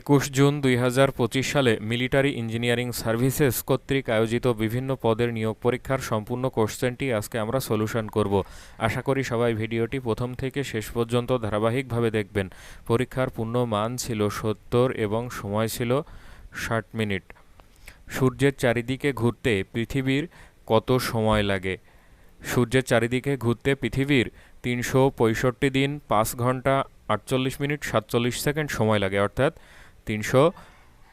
একুশ জুন দুই হাজার পঁচিশ সালে মিলিটারি ইঞ্জিনিয়ারিং সার্ভিসেস কর্তৃক আয়োজিত বিভিন্ন পদের নিয়োগ পরীক্ষার সম্পূর্ণ কোশ্চেনটি আজকে আমরা সলিউশন করব। আশা করি সবাই ভিডিওটি প্রথম থেকে শেষ পর্যন্ত ধারাবাহিকভাবে দেখবেন। পরীক্ষার পূর্ণ মান ছিল সত্তর এবং সময় ছিল ষাট মিনিট। সূর্যের চারিদিকে ঘুরতে পৃথিবীর কত সময় লাগে? সূর্যের চারিদিকে ঘুরতে পৃথিবীর তিনশো পঁয়ষট্টি দিন, পাঁচ ঘণ্টা, আটচল্লিশ মিনিট, সাতচল্লিশ সেকেন্ড সময় লাগে। অর্থাৎ তিনশো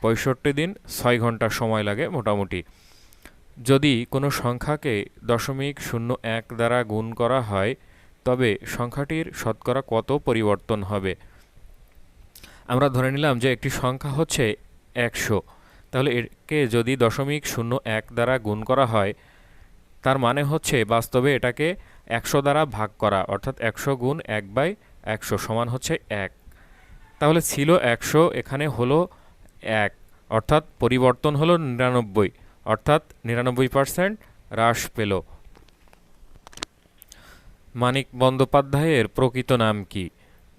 পঁয়ষট্টি দিন ছয় ঘণ্টা সময় লাগে মোটামুটি। যদি কোনো সংখ্যাকে দশমিক শূন্য এক দ্বারা গুণ করা হয়, তবে সংখ্যাটির শতকরা কত পরিবর্তন হবে? আমরা ধরে নিলাম যে একটি সংখ্যা হচ্ছে একশো। তাহলে একে যদি দশমিক শূন্য এক দ্বারা গুণ করা হয়, তার মানে হচ্ছে বাস্তবে এটাকে একশো দ্বারা ভাগ করা, অর্থাৎ একশো গুণ এক বাই একশো সমান হচ্ছে এক। তাহলে ছিল একশো, এখানে হলো এক। অর্থাৎ পরিবর্তন হলো নিরানব্বই। অর্থাৎ নিরানব্বই পার্সেন্ট হ্রাস পেল। মানিক বন্দ্যোপাধ্যায়ের প্রকৃত নাম কি?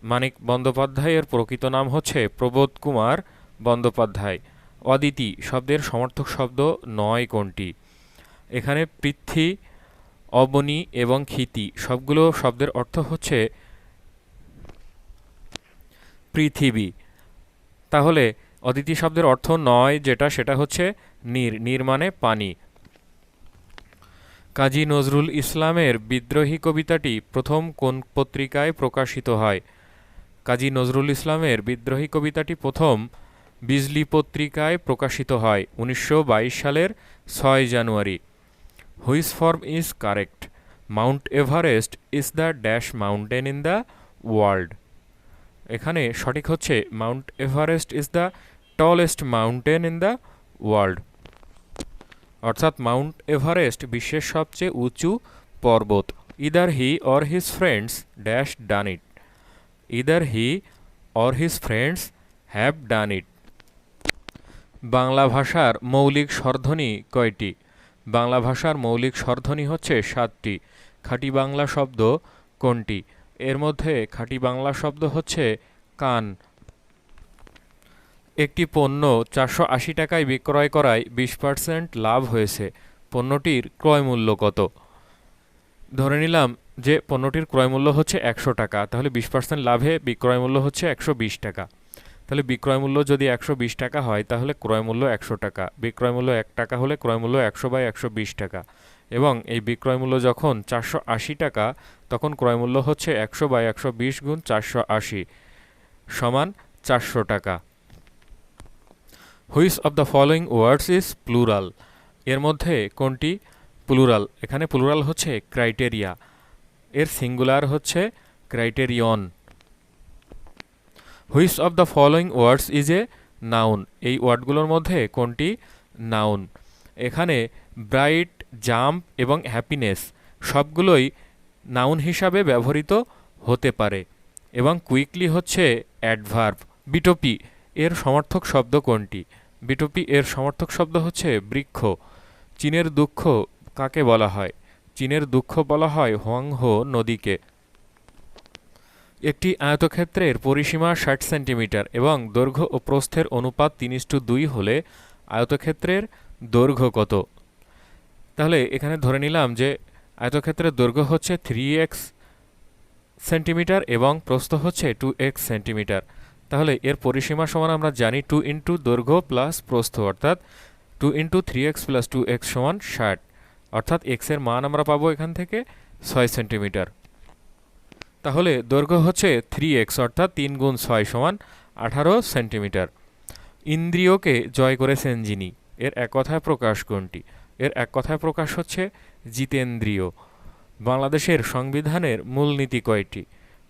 মানিক বন্দ্যোপাধ্যায়ের প্রকৃত নাম হচ্ছে প্রবোধ কুমার বন্দ্যোপাধ্যায়। অদিতি শব্দের সমর্থক শব্দ নয় কোনটি? এখানে পৃথ্বী, অবনী এবং ক্ষিতি, সবগুলো শব্দের অর্থ হচ্ছে পৃথিবী। তাহলে অদিতি শব্দের অর্থ নয় যেটা, সেটা হচ্ছে নীর। নীর মানে পানি। কাজী নজরুল ইসলামের বিদ্রোহী কবিতাটি প্রথম কোন পত্রিকায় প্রকাশিত হয়? কাজী নজরুল ইসলামের বিদ্রোহী কবিতাটি প্রথম বিজলি পত্রিকায় প্রকাশিত হয় উনিশশো বাইশ সালের ছয় জানুয়ারি। Which form is correct. Mount Everest is the dash mountain in the world. এখানে সঠিক হচ্ছে Mount Everest is the tallest mountain in the world. অর্থাৎ মাউন্ট এভারেস্ট বিশ্বের সবচেয়ে উঁচু পর্বত। Either he or his friends dash done it. Either he or his friends have done it. Bangla ভাষার মৌলিক স্বরধ্বনি কয়টি? বাংলা ভাষার মৌলিক স্বরধ্বনি হচ্ছে সাতটি। খাঁটি বাংলা শব্দ কোনটি? এর মধ্যে খাঁটি বাংলা শব্দ হচ্ছে কান। একটি পণ্য চারশো আশি টাকায় বিক্রয় করায় বিশ পার্সেন্ট লাভ হয়েছে। পণ্যটির ক্রয় মূল্য কত? ধরে নিলাম যে পণ্যটির ক্রয় মূল্য হচ্ছে একশো টাকা, তাহলে বিশ পার্সেন্ট লাভে বিক্রয় মূল্য হচ্ছে একশো বিশ টাকা। তাহলে বিক্রয় মূল্য যদি একশো বিশ টাকা হয়, তাহলে ক্রয় মূল্য একশো টাকা, বিক্রয় মূল্য এক টাকা হলে ক্রয় মূল্য একশো বাই একশো বিশ টাকা। এবং এই বিক্রয় মূল্য যখন চারশো আশি টাকা, তখন ক্রয় মূল্য হচ্ছে একশো বাই একশো বিশ গুণ চারশো আশি সমান চারশো টাকা। Which of the following words is plural. এর মধ্যে কোনটি? প্লুরাল। এখানে প্লুরাল হচ্ছে ক্রাইটেরিয়া। এর সিঙ্গুলার হচ্ছে criterion. Which of the following words is a noun. এই ওয়ার্ডগুলোর মধ্যে কোনটি? নাউন। এখানে ব্রাইট জাম্প এবং হ্যাপিনেস সবগুলোই নাউন হিসাবে ব্যবহৃত হতে পারে এবং কুইকলি হচ্ছে অ্যাডভার্ব। বিটোপি এর সমর্থক শব্দ কোনটি? বিটোপি এর সমর্থক শব্দ হচ্ছে বৃক্ষ। চীনের দুঃখ কাকে বলা হয়? চীনের দুঃখ বলা হয় হোয়াংহো নদীকে। একটি আয়তক্ষেত্রের পরিসীমা ষাট সেন্টিমিটার এবং দৈর্ঘ্য ও প্রস্থের অনুপাত তিন ইস্টু দুই হলে আয়তক্ষেত্রের দৈর্ঘ্য কত? তাহলে এখানে ধরে নিলাম যে আয়তক্ষেত্রের দৈর্ঘ্য হচ্ছে থ্রি এক্স সেন্টিমিটার এবং প্রস্থ হচ্ছে টু এক্স সেন্টিমিটার তাহলে এর পরিসীমা সমান আমরা জানি টু ইন্টু দৈর্ঘ্য প্লাস প্রস্থ, অর্থাৎ two into three x plus two x সমান ষাট। অর্থাৎ এক্সের মান আমরা পাবো এখান থেকে ছয় সেন্টিমিটার তাহলে দৈর্ঘ্য হচ্ছে থ্রি এক্স অর্থাৎ তিন গুণ ছয় সমান আঠারো সেন্টিমিটার ইন্দ্রিয়কে জয় করেছেন যিনি। এর এক কথায় প্রকাশ কোনটি? এর এক কথায় প্রকাশ হচ্ছে জিতেন্দ্রীয়। বাংলাদেশের সংবিধানের মূলনীতি কয়টি?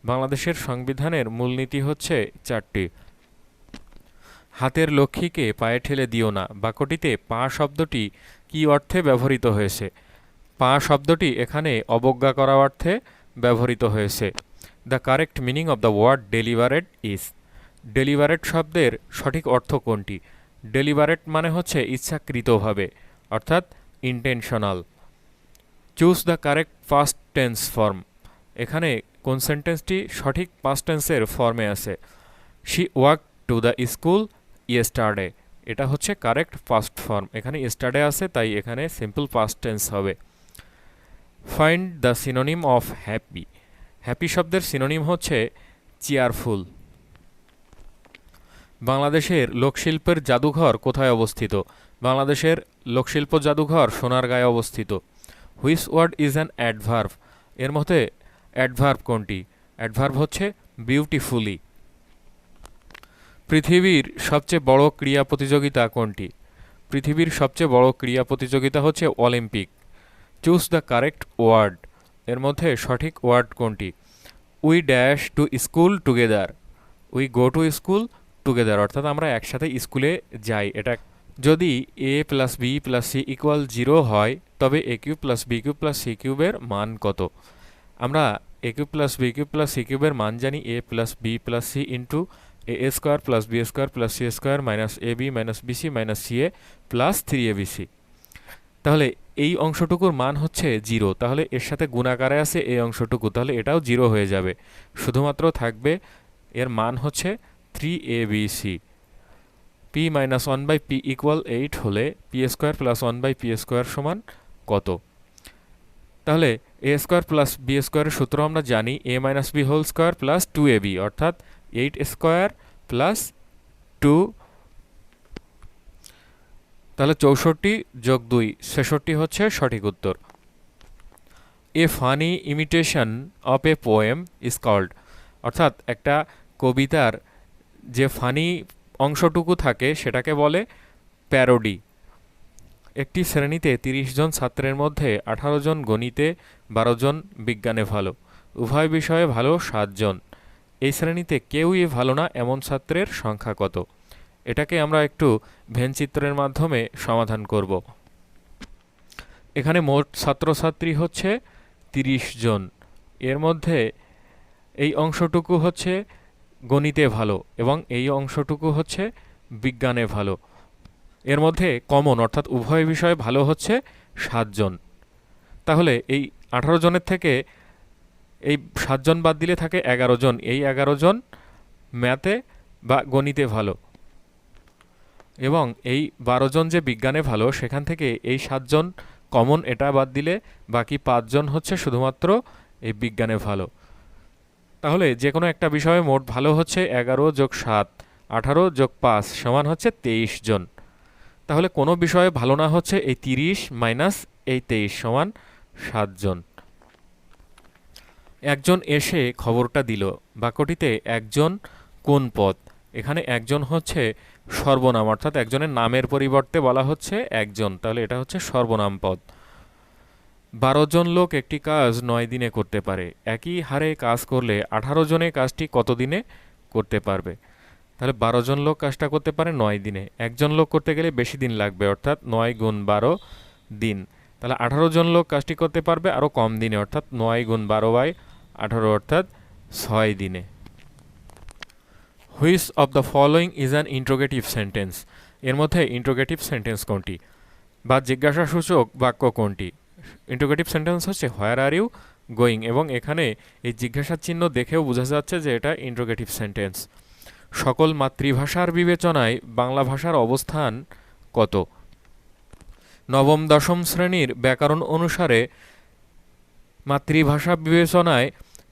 বাংলাদেশের সংবিধানের মূলনীতি হচ্ছে চারটি। হাতের লক্ষ্মীকে পায়ে ঠেলে দিও না। বাক্যটিতে পা শব্দটি কী অর্থে ব্যবহৃত হয়েছে? পা শব্দটি এখানে অবজ্ঞা করা অর্থে ব্যবহৃত হয়েছে। The correct meaning of the word deliberate is deliberate শব্দের সঠিক অর্থ কোনটি? ডেলিভারেট মানে হচ্ছে ইচ্ছাকৃতভাবে, অর্থাৎ intentional choose the correct first tense form এখানে কোন সেন্টেন্সটি সঠিক পাস্ট টেন্সের ফর্মে আছে। She walk to the school yesterday এটা হচ্ছে কারেক্ট পাস্ট ফর্ম এখানে ইয়েস্টারডে আছে, তাই এখানে সিম্পল পাস্ট টেন্স হবে। Find the synonym of happy happy শব্দের সিনোনিম হচ্ছে চেয়ারফুল বাংলাদেশের লোকশিল্পের জাদুঘর কোথায় অবস্থিত? বাংলাদেশের লোকশিল্প জাদুঘর সোনারগাঁয়ে অবস্থিত। Which word is an adverb. এর মধ্যে অ্যাডভার্ভ কোনটি? অ্যাডভার্ভ হচ্ছে বিউটিফুলি। পৃথিবীর সবচেয়ে বড় ক্রীড়া প্রতিযোগিতা কোনটি? পৃথিবীর সবচেয়ে বড় ক্রীড়া প্রতিযোগিতা হচ্ছে Olympic. Choose the correct word. এর মধ্যে সঠিক ওয়ার্ড কোনটি? We dash to school together. We go to school together. অর্থাৎ আমরা একসাথে স্কুলে যাই। এটা যদি a plus b plus c equal zero হয়, তবে a cube plus b cube plus c কিউবের মান কত? আমরা a cube plus b cube plus c কিউবের মান জানি a plus b plus c into a square plus b square plus c square minus a b minus b c minus c a plus three a b c তাহলে এই অংশটুকুর মান হচ্ছে zero তাহলে এর সাথে গুণাকারে আছে এই অংশটুকু। তাহলে এটাও জিরো হয়ে যাবে। শুধুমাত্র থাকবে এর মান হচ্ছে three a b c p minus one by p equal eight হলে p square plus one by p square সমান কত? তাহলে এ স্কোয়ার প্লাস বি স্কোয়ারের সূত্র আমরা জানি a minus b whole square plus two a b অর্থাৎ এইট স্কোয়ার প্লাস টু তাহলে চৌষট্টি যোগ দুই, ছেষট্টি হচ্ছে সঠিক উত্তর। A funny imitation of a poem is called অর্থাৎ একটা কবিতার যে ফানি অংশটুকু থাকে, সেটাকে বলে প্যারোডি। একটি শ্রেণীতে তিরিশ জন ছাত্রের মধ্যে আঠারো জন গণিতে, বারো জন বিজ্ঞানে ভালো। উভয় বিষয়ে ভালো সাতজন এই শ্রেণীতে কেউই ভালো না, এমন ছাত্রের সংখ্যা কত? এটাকে আমরা একটু ভেনচিত্রের মাধ্যমে সমাধান করব। এখানে মোট ছাত্রছাত্রী হচ্ছে তিরিশ জন। এর মধ্যে এই অংশটুকু হচ্ছে গণিতে ভালো এবং এই অংশটুকু হচ্ছে বিজ্ঞানে ভালো। এর মধ্যে কমন অর্থাৎ উভয় বিষয়ে ভালো হচ্ছে সাতজন। তাহলে এই আঠারো জনের থেকে এই সাতজন বাদ দিলে থাকে এগারো জন। এই এগারো জন ম্যাথে বা গণিতে ভালো। এবং এই বারো জন যে বিজ্ঞানে ভালো, সেখান থেকে এই সাতজন কমন এটা বাদ দিলে বাকি পাঁচজন হচ্ছে শুধুমাত্র এই বিজ্ঞানে ভালো। তাহলে যে কোনো একটা বিষয়ে মোট ভালো হচ্ছে এগারো যোগ সাত, আঠারো যোগ পাঁচ সমান হচ্ছে তেইশ জন। তাহলে কোনো বিষয়ে ভালো না হচ্ছে এই তিরিশ মাইনাস এই তেইশ সমান সাতজন একজন এসে খবরটা দিল। বাক্যটিতে একজন কোন পদ? এখানে একজন হচ্ছে সর্বনাম, অর্থাৎ একজনের নামের পরিবর্তে বলা হচ্ছে একজন। তাহলে এটা হচ্ছে সর্বনাম পদ। বারো জন লোক একটি কাজ নয় দিনে করতে পারে। একই হারে কাজ করলে আঠারো জনে কাজটি কত দিনে করতে পারবে? তাহলে বারো জন লোক কাজটা করতে পারে নয় দিনে। একজন লোক করতে গেলে বেশি দিন লাগবে, অর্থাৎ নয় গুণ বারো দিন। তাহলে আঠারো জন লোক কাজটি করতে পারবে আরও কম দিনে, অর্থাৎ নয় গুণ বারো বাই আঠারো, অর্থাৎ ছয় দিনে। Which of the following is an interrogative sentence. এর মধ্যে ইন্ট্রোগেটিভ সেন্টেন্স কোনটি? বা জিজ্ঞাসাসূচক বাক্য কোনটি? ইন্ট্রোগেটিভ সেন্টেন্স হচ্ছে হোয়ার আর ইউ গোয়িং এবং এখানে এই জিজ্ঞাসা চিহ্ন দেখেও বোঝা যাচ্ছে যে এটা ইন্ট্রোগেটিভ সেন্টেন্স। সকল মাতৃভাষার বিবেচনায় বাংলা ভাষার অবস্থান কত? নবম, দশম শ্রেণির ব্যাকরণ অনুসারে মাতৃভাষা বিবেচনায়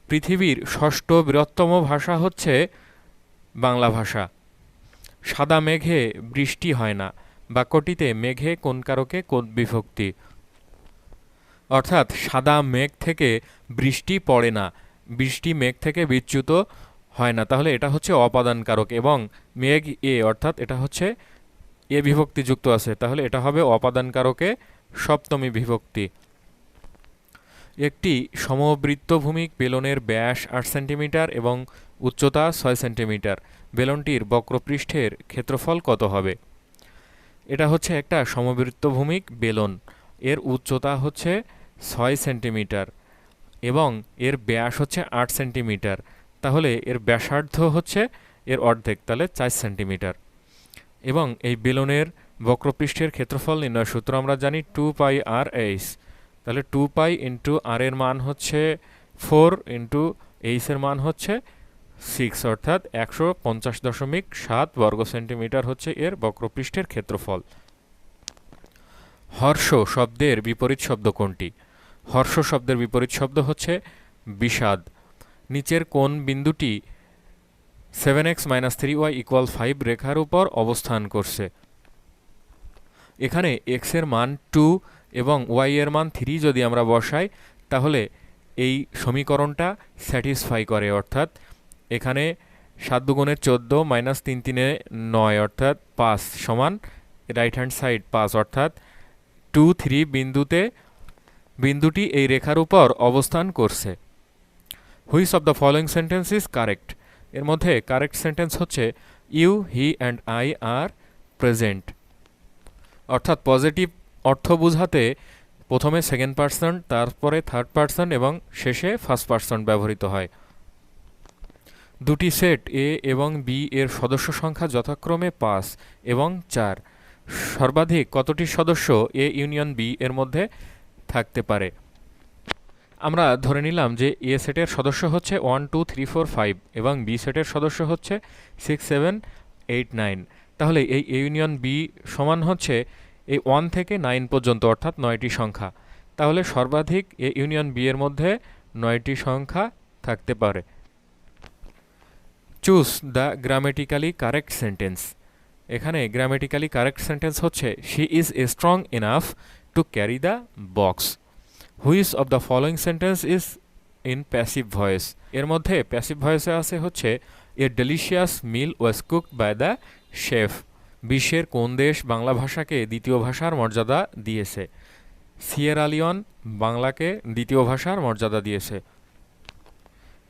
পৃথিবীর ষষ্ঠ বৃহত্তম ভাষা হচ্ছে বাংলা ভাষা। সাদা মেঘে বৃষ্টি হয় না বাক্যটিতে মেঘে কোন কারকে কোন বিভক্তি। অর্থাৎ সাদা মেঘ থেকে বৃষ্টি পড়ে না। বৃষ্টি মেঘ থেকে বিচ্যুত হয় না। তাহলে এটা হচ্ছে অপাদান কারক এবং মেঘ এ, অর্থাৎ এটা হচ্ছে এ বিভক্তি যুক্ত আছে। তাহলে এটা হবে অপাদান কারকে সপ্তমী বিভক্তি। একটি সমবৃত্তভূমিক বেলনের ব্যাস আট সেন্টিমিটার এবং উচ্চতা ছয় সেন্টিমিটার। বেলনটির বক্রপৃষ্ঠের ক্ষেত্রফল কত হবে? এটা হচ্ছে একটা সমবৃত্তভূমিক বেলন। এর উচ্চতা হচ্ছে ছয় সেন্টিমিটার এবং এর ব্যাস হচ্ছে আট সেন্টিমিটার। তাহলে এর ব্যাসার্ধ হচ্ছে এর অর্ধেক, তাহলে চার সেন্টিমিটার। এবং এই বেলুনের বক্রপৃষ্ঠের ক্ষেত্রফল নির্ণয় সূত্র আমরা জানি টু পাই আর এইচ। তাহলে টু পাই ইন্টু আর এর মান হচ্ছে ফোর ইন্টু এইচের মান হচ্ছে সিক্স, অর্থাৎ একশো পঞ্চাশ দশমিক সাত বর্গ সেন্টিমিটার হচ্ছে এর বক্রপৃষ্ঠের ক্ষেত্রফল। হর্ষ শব্দের বিপরীত শব্দ কোনটি? হর্ষ শব্দের বিপরীত শব্দ হচ্ছে বিষাদ। নিচের কোন বিন্দুটি seven x minus three y equal five রেখার উপর অবস্থান করছে। এখানে এক্সের মান টু এবং ওয়াই এর মান থ্রি যদি আমরা বসাই, তাহলে এই সমীকরণটা স্যাটিসফাই করে, অর্থাৎ এখানে সাত দুগুণে চোদ্দ মাইনাস তিন তিনে নয়, অর্থাৎ পাঁচ সমান রাইট হ্যান্ড সাইড পাঁচ, অর্থাৎ টু থ্রি বিন্দুতে বিন্দুটি এই রেখার উপর অবস্থান করছে। Which of the following sentence is correct এর মধ্যে কারেক্ট সেন্টেন্স হচ্ছে you he and I are present অর্থাৎ পজিটিভ অর্থ বুঝাতে প্রথমে সেকেন্ড পার্সন তারপরে থার্ড পার্সন এবং শেষে ফার্স্ট পার্সন ব্যবহৃত হয়। দুটি সেট এ এবং বি এর সদস্য সংখ্যা যথাক্রমে পাঁচ এবং চার। সর্বাধিক কতটি সদস্য এ ইউনিয়ন বি এর মধ্যে থাকতে পারে। আমরা ধরে নিলাম যে এ সেটের সদস্য হচ্ছে one, two, three, four, five এবং বি সেটের সদস্য হচ্ছে সিক্স, সেভেন, এইট, নাইন। তাহলে এই এ ইউনিয়ন বি সমান হচ্ছে এই ওয়ান থেকে নাইন পর্যন্ত, অর্থাৎ নয়টি সংখ্যা। তাহলে সর্বাধিক এ ইউনিয়ন বি এর মধ্যে নয়টি সংখ্যা থাকতে পারে। Choose the grammatically correct sentence. এখানে গ্রামেটিক্যালি কারেক্ট সেন্টেন্স হচ্ছে she is strong enough to carry the box which of the following sentence is in passive voice এর মধ্যে প্যাসিভ ভয়েসে আছে হচ্ছে a delicious meal was cooked by the chef বিশ্বের কোন দেশ বাংলা ভাষাকে দ্বিতীয় ভাষার মর্যাদা দিয়েছে? সিয়েরালিয়ন বাংলাকে দ্বিতীয় ভাষার মর্যাদা দিয়েছে।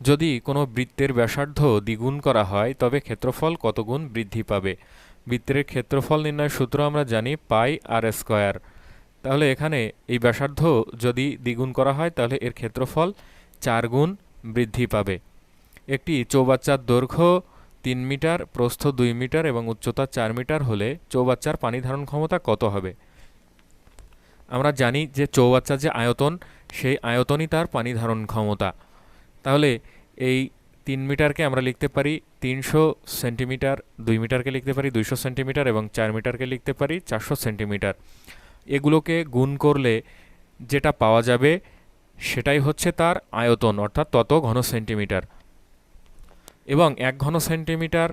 যদি কোনো বৃত্তের ব্যাসার্ধ দ্বিগুণ করা হয়, তবে ক্ষেত্রফল কত গুণ বৃদ্ধি পাবে? বৃত্তের ক্ষেত্রফল নির্ণয়ের সূত্র আমরা জানি, পাই আর স্কোয়ার। তাহলে এখানে এই ব্যাসার্ধ যদি দ্বিগুণ করা হয়, তাহলে এর ক্ষেত্রফল চার গুণ বৃদ্ধি পাবে। একটি চৌবাচ্চার দৈর্ঘ্য তিন মিটার, প্রস্থ দুই মিটার এবং উচ্চতা চার মিটার হলে চৌবাচ্চার পানি ধারণ ক্ষমতা কত হবে? আমরা জানি যে চৌবাচ্চার যে আয়তন, সেই আয়তনই তার পানি ধারণ ক্ষমতা। তাহলে এই তিন মিটারকে আমরা লিখতে পারি তিনশো সেন্টিমিটার, দুই মিটারকে লিখতে পারি দুইশো সেন্টিমিটার এবং চার মিটারকে লিখতে পারি চারশো সেন্টিমিটার। এগুলোকে গুণ করলে যেটা পাওয়া যাবে সেটাই হচ্ছে তার আয়তন, অর্থাৎ তত ঘন সেন্টিমিটার। এবং এক ঘন সেন্টিমিটার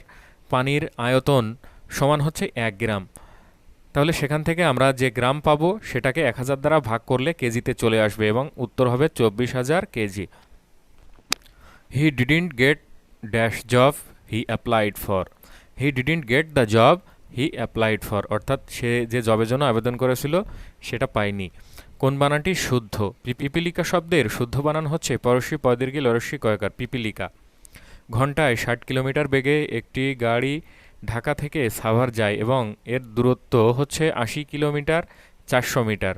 পানির আয়তন সমান হচ্ছে এক গ্রাম। তাহলে সেখান থেকে আমরা যে গ্রাম পাবো সেটাকে এক হাজার দ্বারা ভাগ করলে কেজিতে চলে আসবে এবং উত্তর হবে চব্বিশ হাজার KG. He didn't get dash job he applied for he didn't get the job he applied for, অর্থাৎ সে যে জবের জন্য আবেদন করেছিল, সেটা পায়নি। কোন বানানটি শুদ্ধ? পিপিলিকা শব্দের শুদ্ধ বানান হচ্ছে পরশী পদীর্ঘী লরস্বী কয়কার, পিপিলিকা। ঘন্টায় ষাট কিলোমিটার বেগে একটি গাড়ি ঢাকা থেকে সাভার যায় এবং এর দূরত্ব হচ্ছে আশি কিলোমিটার চারশো মিটার।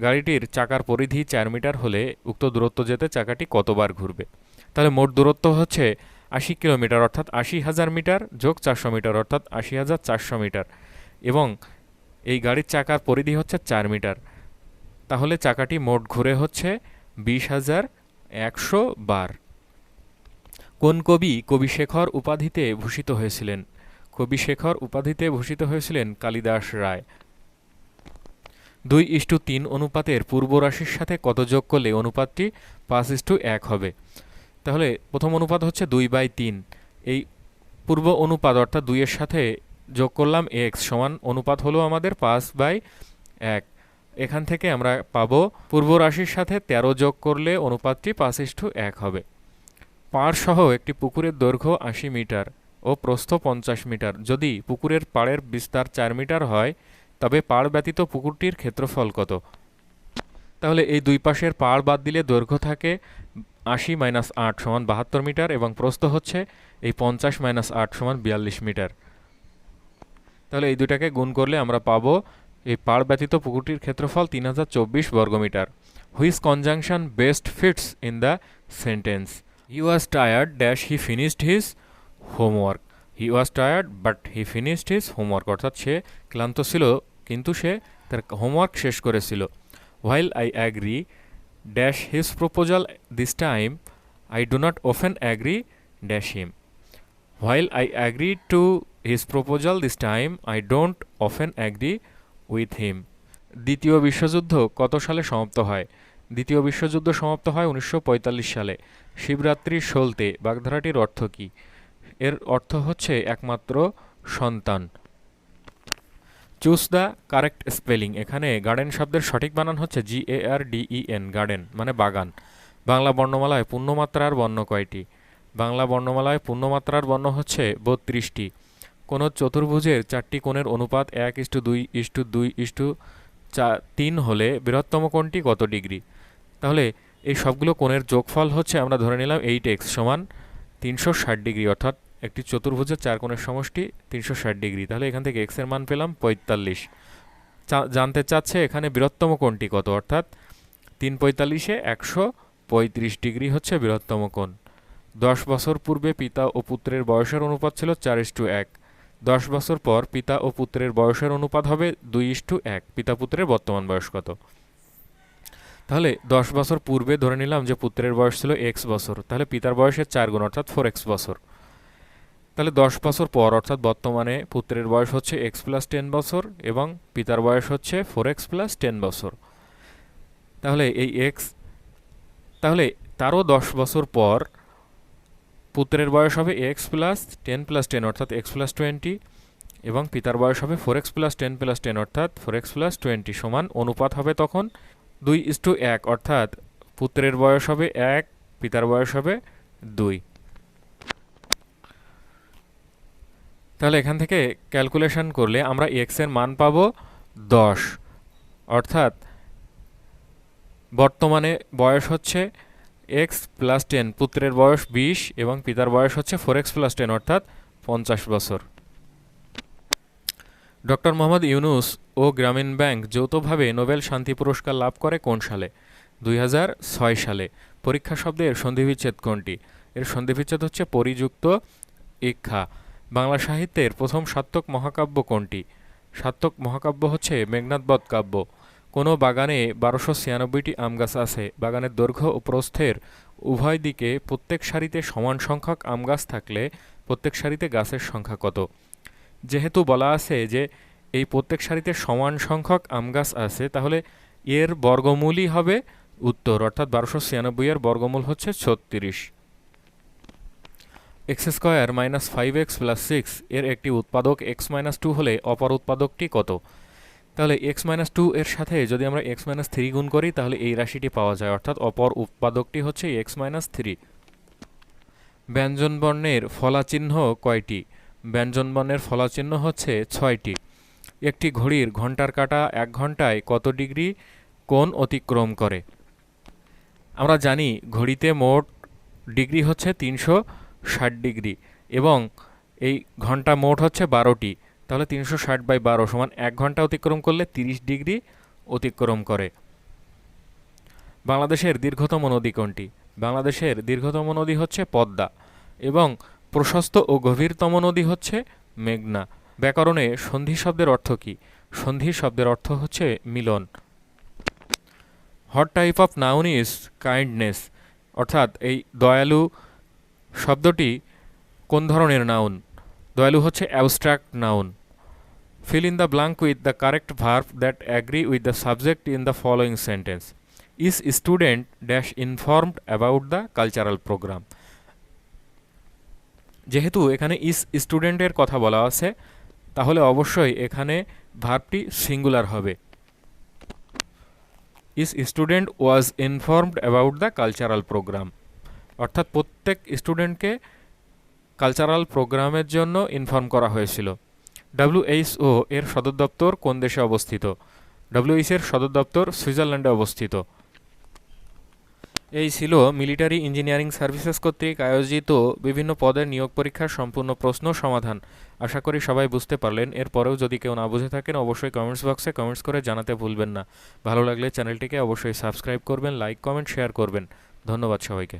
গাড়িটির চাকার পরিধি চার মিটার হলে উক্ত দূরত্ব যেতে চাকাটি কতবার ঘুরবে? তাহলে মোট দূরত্ব হচ্ছে আশি কিলোমিটার, অর্থাৎ আশি হাজার মিটার যোগ চারশো মিটার, অর্থাৎ আশি হাজার চারশো মিটার। এবং এই গাড়ির চাকার পরিধি হচ্ছে চার মিটার। তাহলে চাকাটি মোট ঘুরে হচ্ছে বিশ হাজার একশো বার। কোন কবি কবিশেখর উপাধিতে ভূষিত হয়েছিলেন? কবিশেখর উপাধিতে ভূষিত হয়েছিলেন কালিদাস রায়। দুই ইস্টু তিন অনুপাতের পূর্ব রাশির সাথে কত যোগ করলে অনুপাতটি পাঁচ ইস্টু এক হবে? তাহলে প্রথম অনুপাত হচ্ছে দুই বাই তিন। এই পূর্ব অনুপাত অর্থাৎ দুইয়ের সাথে যোগ করলাম এক্স সমান অনুপাত হলো আমাদের পাঁচ বাই এক। এখান থেকে আমরা পাবো পূর্ব রাশির সাথে তেরো যোগ করলে অনুপাতটি পাঁচ ইস্টু এক হবে। পাড় সহ একটি পুকুরের দৈর্ঘ্য আশি মিটার ও প্রস্থ পঞ্চাশ মিটার। যদি পুকুরের পাড়ের বিস্তার চার মিটার হয়, তবে পাড় ব্যতীত পুকুরটির ক্ষেত্রফল কত? তাহলে এই দুই পাশের পাড় বাদ দিলে দৈর্ঘ্য থাকে আশি মাইনাস আট সমান বাহাত্তর মিটার এবং প্রস্থ হচ্ছে এই পঞ্চাশ মাইনাস আট সমান বিয়াল্লিশ মিটার। তাহলে এই দুটাকে গুণ করলে আমরা পাবো এই পাড় ব্যতীত পুকুরটির ক্ষেত্রফল তিন হাজার চব্বিশ বর্গমিটার which conjunction best fits in the sentence he was tired dash he finished his homework he was tired but he finished his homework অর্থাৎ সে ক্লান্ত ছিল, কিন্তু সে তার হোমওয়ার্ক শেষ করেছিল। While I agree dash his proposal this time I do not often agree dash him while I agree to his proposal this time I don't often agree with him দ্বিতীয় বিশ্বযুদ্ধ কত সালে সমাপ্ত হয়? দ্বিতীয় বিশ্বযুদ্ধ সমাপ্ত হয় উনিশশো পঁয়তাল্লিশ সালে। শিবরাত্রির সলতে, বাগধারাটির অর্থ কী? এর অর্থ হচ্ছে একমাত্র সন্তান। Choose the correct spelling. এখানে গার্ডেন শব্দের সঠিক বানান হচ্ছে G A R D E N garden মানে বাগান। বাংলা বর্ণমালায় পূর্ণমাত্রার বর্ণ কয়টি? বাংলা বর্ণমালায় পূর্ণমাত্রার বর্ণ হচ্ছে বত্রিশটি। কোনো চতুর্ভুজের চারটি কোণের অনুপাত এক ইস্টু দুই ইস্টু দুই ইস্টু চা তিন হলে বৃহত্তম কোণটি কত ডিগ্রি? তাহলে এই সবগুলো কোণের যোগফল হচ্ছে আমরা ধরে নিলাম এইট এক্স সমান তিনশো ষাট ডিগ্রি, অর্থাৎ একটি চতুর্ভুজের চার কোণের সমষ্টি তিনশো ষাট ডিগ্রি। তাহলে এখান থেকে এক্সের মান পেলাম পঁয়তাল্লিশ। জানতে চাচ্ছে এখানে বৃহত্তম কোণটি কত? অর্থাৎ তিন পঁয়তাল্লিশে একশো পঁয়ত্রিশ ডিগ্রি হচ্ছে বৃহত্তম কোণ। দশ বছর পূর্বে পিতা ও পুত্রের বয়সের অনুপাত ছিল চার ইস্টু এক। দশ বছর পর পিতা ও পুত্রের বয়সের অনুপাত হবে দুই ইস্টু এক। পিতা পুত্রের বর্তমান বয়স কত? তাহলে দশ বছর পূর্বে ধরে নিলাম যে পুত্রের বয়স ছিল এক্স বছর। তাহলে পিতার বয়সের চার গুণ, অর্থাৎ ফোর এক্স বছর। তাহলে দশ বছর পর, অর্থাৎ বর্তমানে পুত্রের বয়স হচ্ছে এক্স প্লাস টেন বছর এবং পিতার বয়স হচ্ছে ফোর এক্স প্লাস টেন বছর। তাহলে এই এক্স তাহলে তারও দশ বছর পর পুত্রের বয়স হবে x plus ten plus ten অর্থাৎ এক্স প্লাস টোয়েন্টি এবং পিতার বয়স হবে four x plus ten plus ten অর্থাৎ ফোর এক্স প্লাস টোয়েন্টি সমান অনুপাত হবে তখন দুই ইস টু এক, অর্থাৎ পুত্রের বয়স হবে এক, পিতার বয়স হবে দুই। তাহলে এখান থেকে ক্যালকুলেশন করলে আমরা এক্সের মান পাব দশ। অর্থাৎ বর্তমানে বয়স হচ্ছে এক্স প্লাস টেন পুত্রের বয়স বিশ এবং পিতার বয়স হচ্ছে ফোর এক্স প্লাস টেন অর্থাৎ পঞ্চাশ বছর। ডক্টর মোহাম্মদ ইউনুস ও গ্রামীণ ব্যাংক যৌথভাবে নোবেল শান্তি পুরস্কার লাভ করে কোন সালে? দুই হাজার ছয় সালে। পরীক্ষা শব্দের সন্ধিবিচ্ছেদ কোনটি? এর সন্ধিবিচ্ছেদ হচ্ছে পরিযুক্ত ইক্ষা। বাংলা সাহিত্যের প্রথম সাত্তক মহাকাব্য কোনটি? সাত্তক মহাকাব্য হচ্ছে মেঘনাথবধ কাব্য। কোনো বাগানে বারোশো ছিয়ানব্বইটি আম গাছ আছে। বাগানের দৈর্ঘ্য ও প্রস্থের উভয় দিকে প্রত্যেক সারিতে সমান সংখ্যক আম গাছ থাকলে প্রত্যেক সারিতে গাছের সংখ্যা কত? যেহেতু বলা আছে যে এই প্রত্যেক সারিতে সমান সংখ্যক আম গাছ আছে, তাহলে এর বর্গমূলই হবে উত্তর। অর্থাৎ বারোশো ছিয়ানব্বই এর বর্গমূল হচ্ছে ছত্রিশ। X square minus five x plus six এর একটি উৎপাদক এক্স মাইনাস টু হলে অপর উৎপাদকটি কত? তাহলে এক্স মাইনাস টু এর সাথে যদি আমরা এক্স মাইনাস থ্রি গুণ করি, তাহলে এই রাশিটি পাওয়া যায়। অর্থাৎ অপর উৎপাদকটি হচ্ছে এক্স মাইনাস থ্রি। ব্যঞ্জনবর্ণের ফলাচিহ্ন কয়টি? ব্যঞ্জনবর্ণের ফলাচিহ্ন হচ্ছে ছয়টি। একটি ঘড়ির ঘণ্টার কাটা এক ঘন্টায় কত ডিগ্রি কোণ অতিক্রম করে? আমরা জানি ঘড়িতে মোট ডিগ্রি হচ্ছে তিনশো ষাট ডিগ্রি এবং এই ঘণ্টা মোট হচ্ছে বারোটি। তাহলে তিনশো ষাট বাই বারো সমান এক ঘণ্টা অতিক্রম করলে তিরিশ ডিগ্রি অতিক্রম করে। বাংলাদেশের দীর্ঘতম নদী কোনটি? বাংলাদেশের দীর্ঘতম নদী হচ্ছে পদ্মা এবং প্রশস্ত ও গভীরতম নদী হচ্ছে মেঘনা। ব্যাকরণে সন্ধি শব্দের অর্থ কী? সন্ধি শব্দের অর্থ হচ্ছে মিলন। What type of noun is kindness অর্থাৎ এই দয়ালু শব্দটি কোন ধরনের নাউন দয়ালু হচ্ছে abstract noun fill in the blank with the correct verb that agree with the subject in the following sentence each student dash informed about the cultural programme যেহেতু এখানে ইস স্টুডেন্টের কথা বলা আছে, তাহলে অবশ্যই এখানে ভার্বটি সিঙ্গুলার হবে। Each student was informed about the cultural programme অর্থাৎ প্রত্যেক স্টুডেন্টকে কালচারাল প্রোগ্রামের জন্য ইনফর্ম করা হয়েছিল। ডাব্লিউএইচও এর সদর দপ্তর কোন দেশে অবস্থিত? ডাব্লিউএইচ এর সদর দপ্তর সুইজারল্যান্ডে অবস্থিত। এই ছিল মিলিটারি ইঞ্জিনিয়ারিং সার্ভিসেস কর্তৃক আয়োজিত বিভিন্ন পদের নিয়োগ পরীক্ষার সম্পূর্ণ প্রশ্ন সমাধান। আশা করি সবাই বুঝতে পারলেন। এরপরেও যদি কেউ না বুঝে থাকেন, অবশ্যই কমেন্টস বক্সে কমেন্টস করে জানাতে ভুলবেন না। ভালো লাগলে চ্যানেলটিকে অবশ্যই সাবস্ক্রাইব করবেন লাইক কমেন্ট শেয়ার করবেন। ধন্যবাদ সবাইকে।